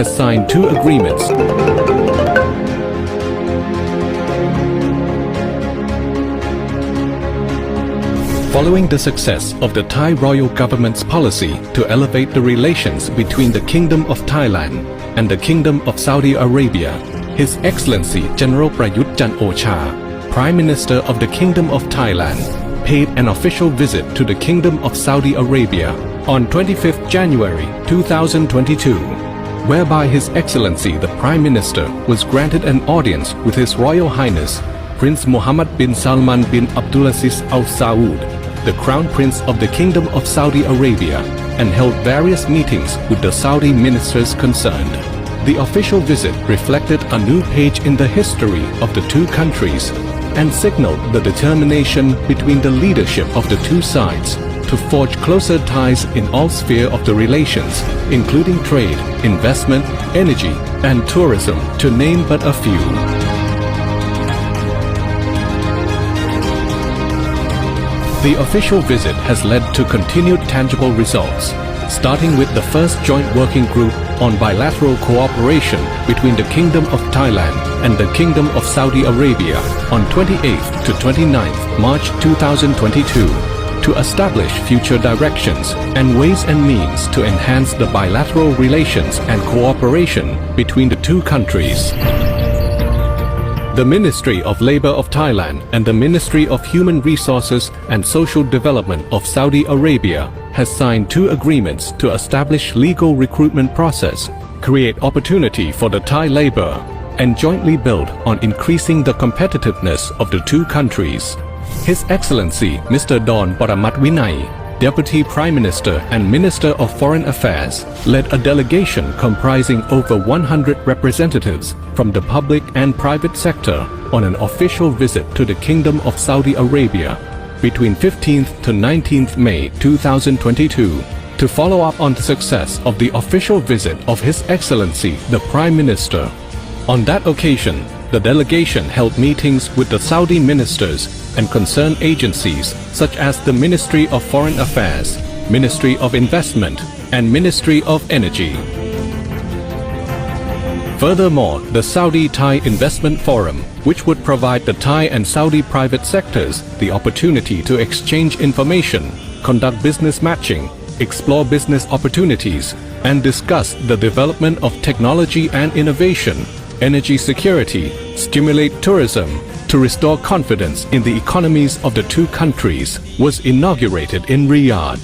has signed two agreements. Following the success of the Thai royal government's policy to elevate the relations between the Kingdom of Thailand and the Kingdom of Saudi Arabia, His Excellency General Prayut Chan Ocha, Prime Minister of the Kingdom of Thailand, paid an official visit to the Kingdom of Saudi Arabia on 25 January 2022, whereby His Excellency the Prime Minister was granted an audience with His Royal Highness Prince Mohammed bin Salman bin Abdulaziz Al Saud, the Crown Prince of the Kingdom of Saudi Arabia, and held various meetings with the Saudi ministers concerned. The official visit reflected a new page in the history of the two countries and signaled the determination between the leadership of the two sides to forge closer ties in all sphere of the relations, including trade, investment, energy, and tourism, to name but a few. The official visit has led to continued tangible results, starting with the first joint working group on bilateral cooperation between the Kingdom of Thailand and the Kingdom of Saudi Arabia on 28th to 29th March 2022 to establish future directions and ways and means to enhance the bilateral relations and cooperation between the two countries. The Ministry of Labour of Thailand and the Ministry of Human Resources and Social Development of Saudi Arabia has signed two agreements to establish legal recruitment process, create opportunity for the Thai labour, and jointly build on increasing the competitiveness of the two countries. His Excellency Mr. Don Paramat Vinay, Deputy Prime Minister and Minister of Foreign Affairs, led a delegation comprising over 100 representatives from the public and private sector on an official visit to the Kingdom of Saudi Arabia between 15th to 19th May 2022 to follow up on the success of the official visit of His Excellency the Prime Minister. On that occasion, the delegation held meetings with the Saudi ministers and concerned agencies such as the Ministry of Foreign Affairs, Ministry of Investment, and Ministry of Energy. Furthermore, the Saudi-Thai Investment Forum, which would provide the Thai and Saudi private sectors the opportunity to exchange information, conduct business matching, explore business opportunities, and discuss the development of technology and innovation, energy security, stimulate tourism, to restore confidence in the economies of the two countries was inaugurated in Riyadh.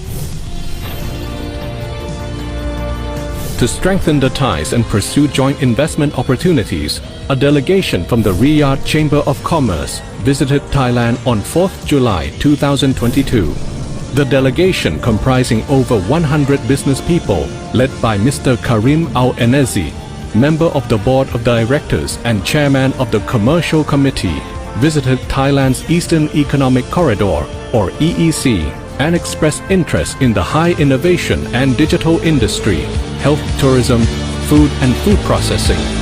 To strengthen the ties and pursue joint investment opportunities, a delegation from the Riyadh Chamber of Commerce visited Thailand on 4th July 2022. The delegation comprising over 100 business people led by Mr. Karim Al-Enezi, member of the board of directors and chairman of the commercial committee visited Thailand's Eastern Economic Corridor, or EEC, and expressed interest in the high innovation and digital industry, health tourism, food and food processing.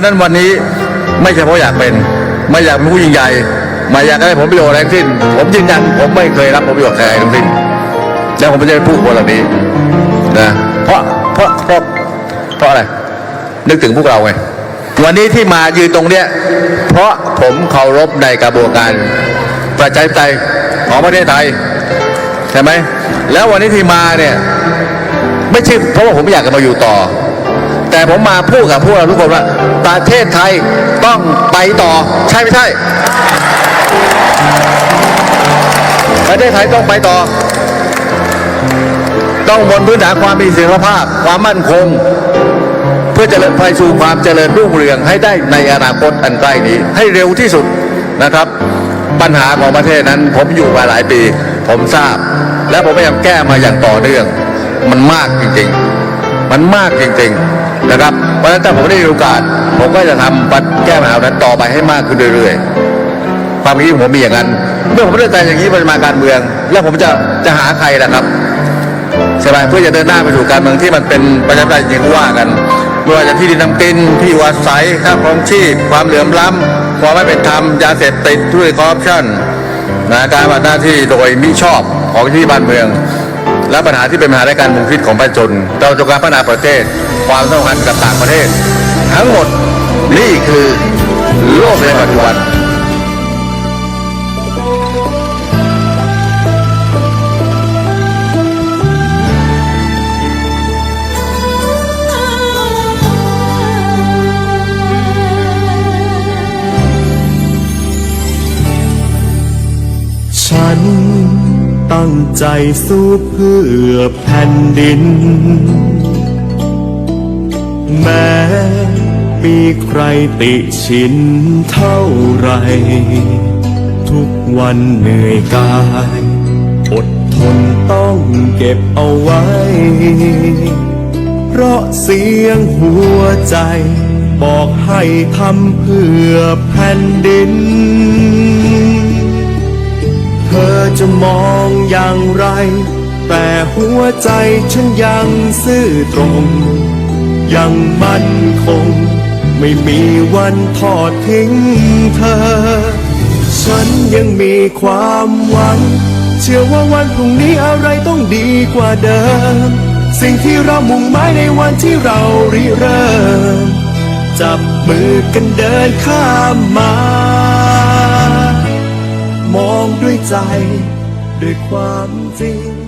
ะนั้นวันนี้ไม่ใช่เพราะอยากเป็น ไม่อยากเป็นผู้ยิ่งใหญ่ไม่อยากได้ผลประโยชน์อะไรทั้งสิ้น ผมยืนยันผมไม่เคยรับผลประโยชน์ใครทั้งสิ้นแล้วผมไม่ใช่ผู้คนเหล่านี้นะเพราะเพราะเพราะเพราะอะไรนึกถึงพวกเราไงวันนี้ที่มายืนตรงเนี้ยเพราะผมเคารพในกระบวนการประชาธิปไตยของประเทศไทยใช่ไหมแล้ววันนี้ที่มาเนี่ย ไม่ใช่เพราะว่าผมอยากจะมาอยู่ต่อ แต่ผมมาพูดกับพวกเราทุกคนว่า ประเทศไทยต้องไปต่อ ใช่ไม่ใช่ ประเทศไทยต้องไปต่อ ต้องบนพื้นฐานความมีเสถียรภาพ ความมั่นคง เพื่อเจริญไปสู่ความเจริญรุ่งเรืองให้ได้ในอนาคตอันใกล้นี้ ให้เร็วที่สุดนะครับ ปัญหาของประเทศนั้นผมอยู่มาหลายปี ผมทราบ และผมพยายามแก้มาอย่างต่อเนื่อง มันมากจริงๆ มันมากจริงๆ นะครับ เพราะฉะนั้นถ้าผมได้มีโอกาส ผมก็จะทำปัญแก้ปัญหานั้นต่อไปให้มากขึ้นเรื่อยๆ ความคิดผมมีอย่างนั้น เมื่อผมเลือกแต่อย่างนี้มันมาการเมือง แล้วผมจะจะหาใครล่ะครับใช่ไหมเพื่อจะเดินหน้าไปสู่การเมืองที่มันเป็นประชาธิปไตยจริงว่ากันไม่ว่าจะที่ดินทำกินที่อยู่อาศัยค่าครองชีพ ความเหลื่อมล้ำความไม่เป็นธรรมยาเสพติดทุจริตคอร์รัปชันนะการปฏิบัติหน้าที่โดยมิชอบของที่บ้านเมือง และปัญหาที่เป็นปัญหาในการมุงคิดของประชาชนเราจะการพัฒนาประเทศ ความสัมพันธ์กับต่างประเทศ ทั้งหมดนี่คือโลกในปัจจุบัน ตั้งใจสู้เพื่อแผ่นดิน แม้มีใครติชินเท่าไร ทุกวันเหนื่อยกาย อดทนต้องเก็บเอาไว้ เพราะเสียงหัวใจ บอกให้ทำเพื่อแผ่นดิน อจะมองอย่างไร แต่หัวใจฉันยังซื่อตรง ยังมั่นคง ไม่มีวันทอดทิ้งเธอ ฉันยังมีความหวัง เชื่อว่าวันพรุ่งนี้อะไรต้องดีกว่าเดิม สิ่งที่เรามุ่งหมายในวันที่เราริเริ่ม จับมือกันเดินข้ามมา มองด้วยใจ ด้วยความจริง